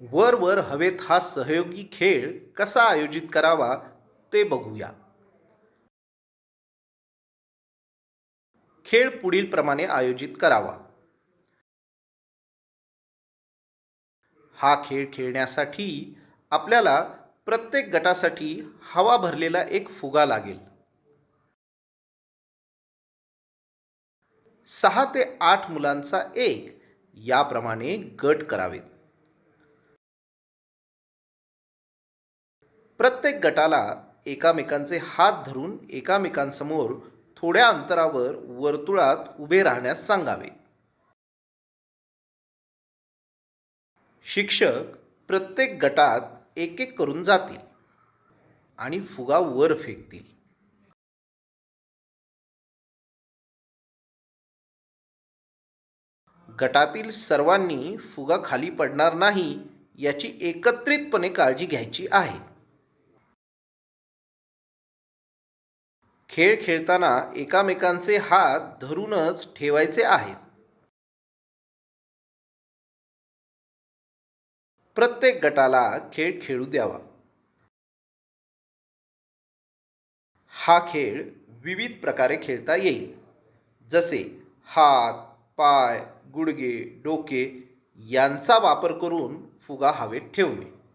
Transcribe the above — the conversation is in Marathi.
वर वर हवेत हा सहयोगी खेळ कसा आयोजित करावा ते बघूया. खेळ पुढील प्रमाणे आयोजित करावा. हा खेळ खेळण्यासाठी आपल्याला प्रत्येक गटासाठी हवा भरलेला एक फुगा लागेल. सहा ते आठ मुलांचा एक याप्रमाणे गट करावेत. प्रत्येक गटाला एकामेकांचे हात धरून एकामेकांसमोर थोड्या अंतरावर वर्तुळात उभे राहण्यास सांगावे. शिक्षक प्रत्येक गटात एक एक करून जातील आणि फुगा वर फेकतील. गटातील सर्वांनी फुगा खाली पडणार नाही याची एकत्रितपणे काळजी घ्यायची आहे. खेळ खेळताना एकामेकांचे हात धरूनच ठेवायचे आहेत. प्रत्येक गटाला खेळ खेळू द्यावा. हा खेळ विविध प्रकारे खेळता येईल. जसे हात पाय गुडघे डोके यांचा वापर करून फुगा हवेत ठेवणे.